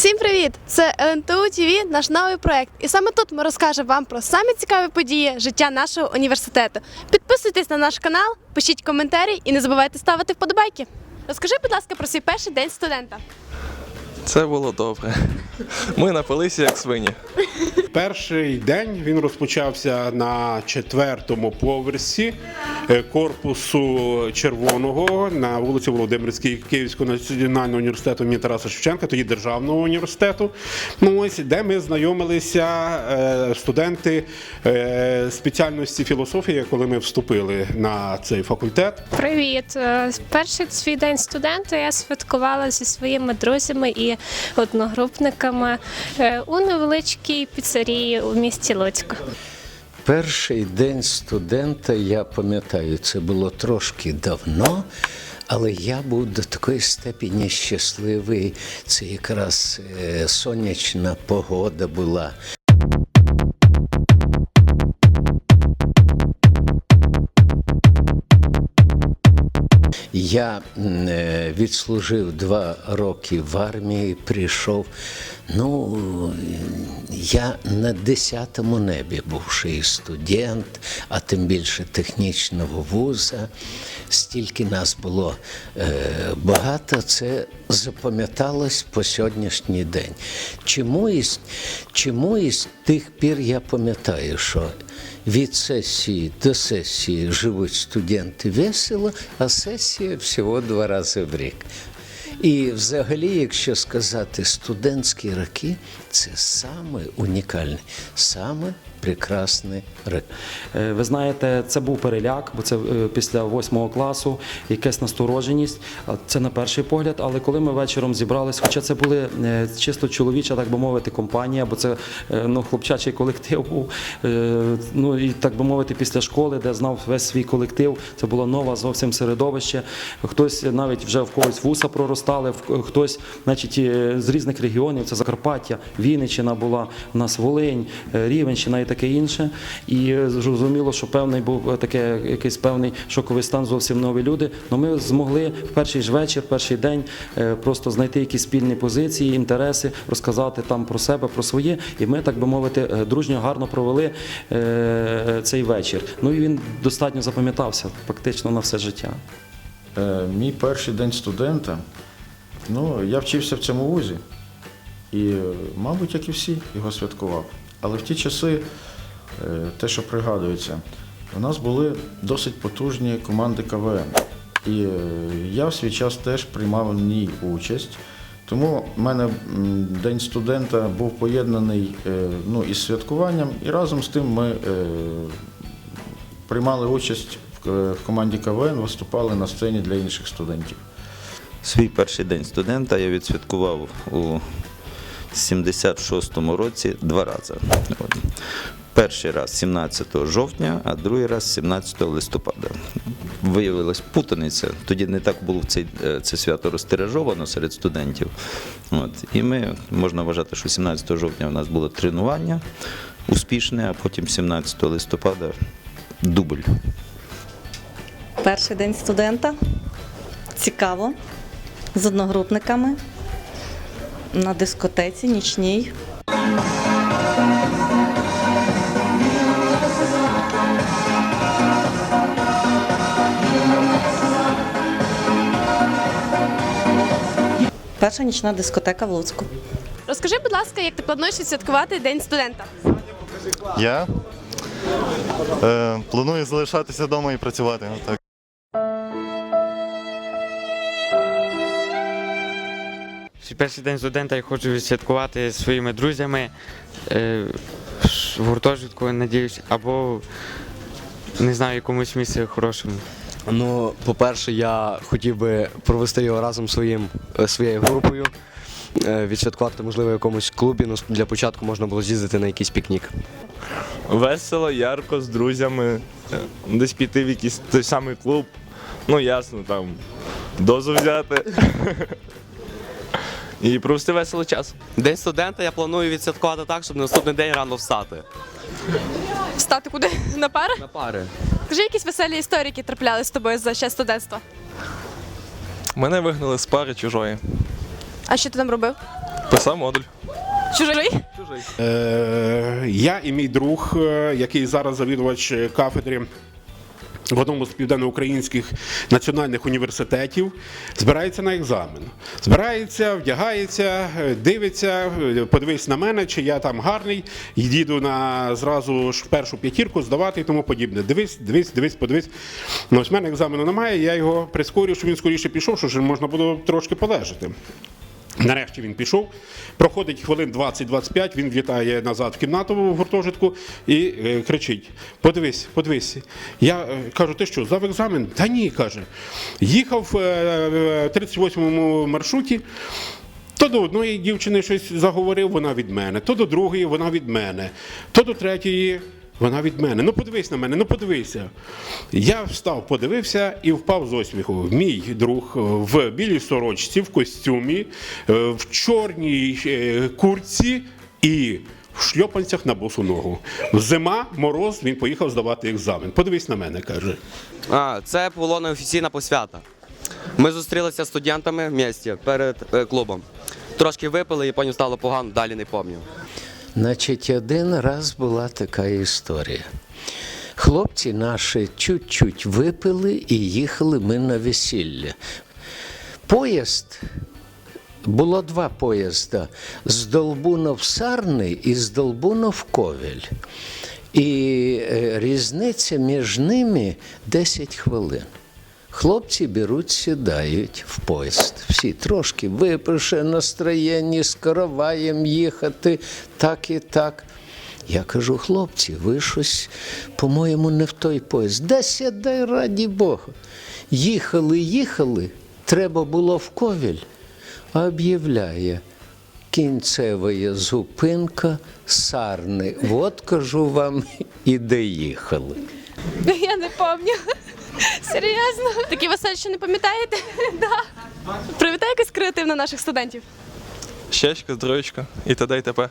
Всім привіт! Це ЛНТУ ТВ, наш новий проект. І саме тут ми розкажемо вам про самі цікаві події життя нашого університету. Підписуйтесь на наш канал, пишіть коментарі і не забувайте ставити вподобайки. Розкажи, будь ласка, про свій перший день студента. Це було добре. Ми напилися як свині. Перший день він розпочався на четвертому поверсі е, корпусу червоного на вулиці Володимирській Київського національного університету імені Тараса Шевченка, тоді державного університету. Ну ось де ми знайомилися е, студенти е, спеціальності філософії, коли ми вступили на цей факультет. Привіт! Перший свій день студента я святкувала зі своїми друзями і одногрупниками у невеличкій піцерії у місті Луцьку. Перший день студента, я пам'ятаю, це було трошки давно, але я був до такої степені щасливий. Це якраз е, сонячна погода була. Я е, відслужив два роки в армії, прийшов. Ну, я на десятому небі бувши і студент, а тим більше технічного вуза. Стільки нас було е, багато, це запам'яталось по сьогоднішній день. Чому із, чому із тих пір я пам'ятаю, що від сесії до сесії живуть студенти весело, а сесія всього два рази в рік. І взагалі, якщо сказати, студентські роки це саме унікальне, саме прекрасні роки. Е, Ви знаєте, це був переляк, бо це е, після восьмого класу, якась настороженість. Це на перший погляд. Але коли ми вечором зібрались, хоча це були е, чисто чоловіча, так би мовити, компанія, бо це ну, хлопчачий колектив був. Ну і так би мовити, після школи, де знав весь свій колектив, це було нове зовсім середовище. Хтось навіть вже в когось вуса проростали, хтось, значить, з різних регіонів, це Закарпаття, Вінниччина була, у нас Волинь, Рівенщина і таке інше. І е, зрозуміло, що певний був е, таке, якийсь певний шоковий стан, зовсім нові люди. Но ми змогли в перший ж вечір, перший день е, просто знайти якісь спільні позиції, інтереси, розказати там про себе, про своє. І ми, так би мовити, дружньо гарно провели цей вечір. Ну і він достатньо запам'ятався фактично на все життя. Мій перший день студента. Ну, я вчився в цьому вузі. І, мабуть, як і всі, його святкував. Але в ті часи, е, те, що пригадується, у нас були досить потужні команди КВН. І е, я в свій час теж приймав в ній участь. Тому в мене день студента був поєднаний е, ну, із святкуванням, і разом з тим ми приймали участь в команді КВН, виступали на сцені для інших студентів. Свій перший день студента я відсвяткував у 76-му році два рази. Перший раз 17 жовтня, а другий раз 17 листопада. Виявилась путаниця. Тоді не так було це, це свято розтиражовано серед студентів. От. І ми можна вважати, що 17 жовтня у нас було тренування успішне, а потім 17 листопада дубль. Перший день студента. Цікаво. З одногрупниками. На дискотеці нічній. Перша нічна дискотека в Луцьку. Розкажи, будь ласка, як ти плануєш відсвяткувати день студента? Я е, планую залишатися вдома і працювати. Так. Перший день студента я хочу відсвяткувати зі своїми друзями е, в гуртожитку, надіюсь, або не знаю, якомусь місці хорошому. Ну, по-перше, я хотів би провести його разом своїм, е, своєю групою, е, відсвяткувати, можливо, в якомусь клубі. Ну, для початку можна було з'їздити на якийсь пікнік. Весело, ярко, з друзями. Десь піти в якийсь той самий клуб. Ну, ясно, там дозу взяти. І провести весело час. День студента я планую відсвяткувати так, щоб на наступний день рано встати. Встати куди? На пари? На пари. Скажи якісь веселі історії, які траплялись з тобою за час студентства. Мене вигнали з пари чужої. А що ти там робив? Писав модуль. Чужий? Е, я і мій друг, е, який зараз завідувач кафедри в одному з південноукраїнських національних університетів, збирається на екзамен. Збирається, вдягається, дивиться, подивись на мене, чи я там гарний, їду на зразу ж першу п'ятірку здавати і тому подібне. Дивись, дивись, дивись, подивись. Ну, ось в мене екзамену немає, я його прискорю, щоб він скоріше пішов, що можна було трошки полежати. Нарешті він пішов, проходить хвилин 20-25, він влітає назад в кімнату в гуртожитку і е, кричить: Подивись, подивись. Я е, кажу, ти що, здав екзамен? Та ні, каже. Їхав е, в 38-му маршруті. То до одної дівчини щось заговорив, вона від мене, то до другої вона від мене, то до третьої вона від мене. Ну подивись на мене, ну подивися. Я встав, подивився і впав з осміху. Мій друг в білій сорочці, в костюмі, е, в чорній е, куртці і в шльопанцях на босу ногу. Зима, мороз, він поїхав здавати екзамен. Подивись на мене, каже. А, це була неофіційна посвята. Ми зустрілися з студентами в місті перед е, клубом. Трошки випили і потім стало погано, далі не пам'ятаю. Значить, один раз була така історія. Хлопці наші чуть-чуть випили і їхали ми на весілля. Поїзд, було два поїзда з Долбуна Сарни і з Долбуна в Ковель. І е, різниця між ними 10 хвилин. Хлопці беруть, сідають в поїзд. Всі трошки випише настроєння, з караваєм їхати, так і так. Я кажу, хлопці, ви щось, по-моєму, не в той поїзд. Да сідай, раді Бога. Їхали, їхали, треба було в ковіль, а об'являє. Кінцева зупинка Сарни. От кажу вам і доїхали. Я не пам'ятаю. Серйозно? Такі веселі, що не пам'ятаєте? Да. Привітай якось креативно наших студентів. Щечка, троєчка і т.д. і т.п.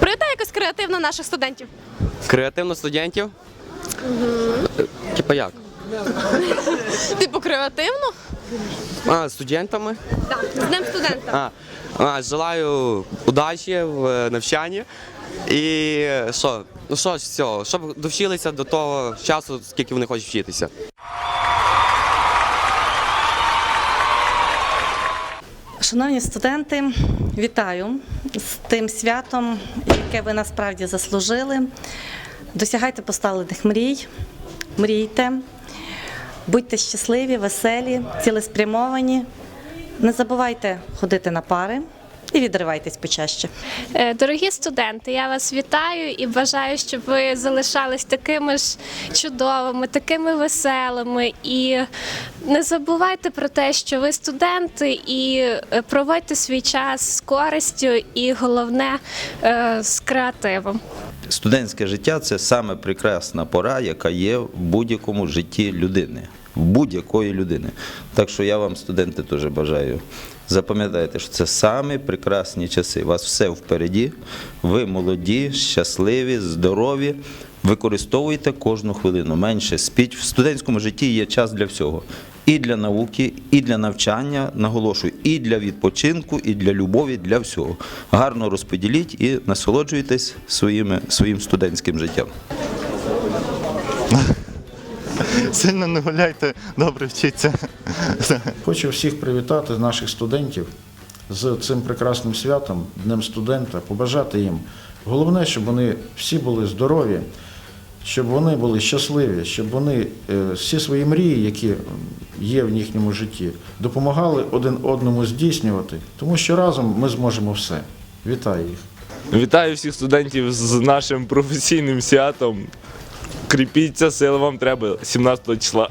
Привітай якось креативно наших студентів. Креативно студентів? Типа як? Типу креативно? А, студентами? Так, з Днем студента. А, а, желаю удачі в е, навчанні. І що? Ну що ж, все, щоб довчилися до того часу, скільки вони хочуть вчитися. Шановні студенти, вітаю з тим святом, яке ви насправді заслужили. Досягайте поставлених мрій, мрійте, будьте щасливі, веселі, цілеспрямовані. Не забувайте ходити на пари і відривайтесь почаще. Е, Дорогі студенти, я вас вітаю і бажаю, щоб ви залишались такими ж чудовими, такими веселими. І не забувайте про те, що ви студенти, і е, проводьте свій час з користю, і головне е, з креативом. Студентське життя це саме прекрасна пора, яка є в будь-якому житті людини. Будь-якої людини. Так що я вам, студенти, теж бажаю. Запам'ятайте, що це самі прекрасні часи. У вас все впереді. Ви молоді, щасливі, здорові. Використовуйте кожну хвилину. Менше спіть. В студентському житті є час для всього. І для науки, і для навчання, наголошую, і для відпочинку, і для любові, для всього. Гарно розподіліть і насолоджуйтесь своїми, своїм студентським життям. Сильно не гуляйте, добре вчіться. Хочу всіх привітати наших студентів з цим прекрасним святом, Днем студента, побажати їм. Головне, щоб вони всі були здорові, щоб вони були щасливі, щоб вони е, всі свої мрії, які є в їхньому житті, допомагали один одному здійснювати, тому що разом ми зможемо все. Вітаю їх! Вітаю всіх студентів з нашим професійним святом. Кріпіться, сили вам треба 17 числа.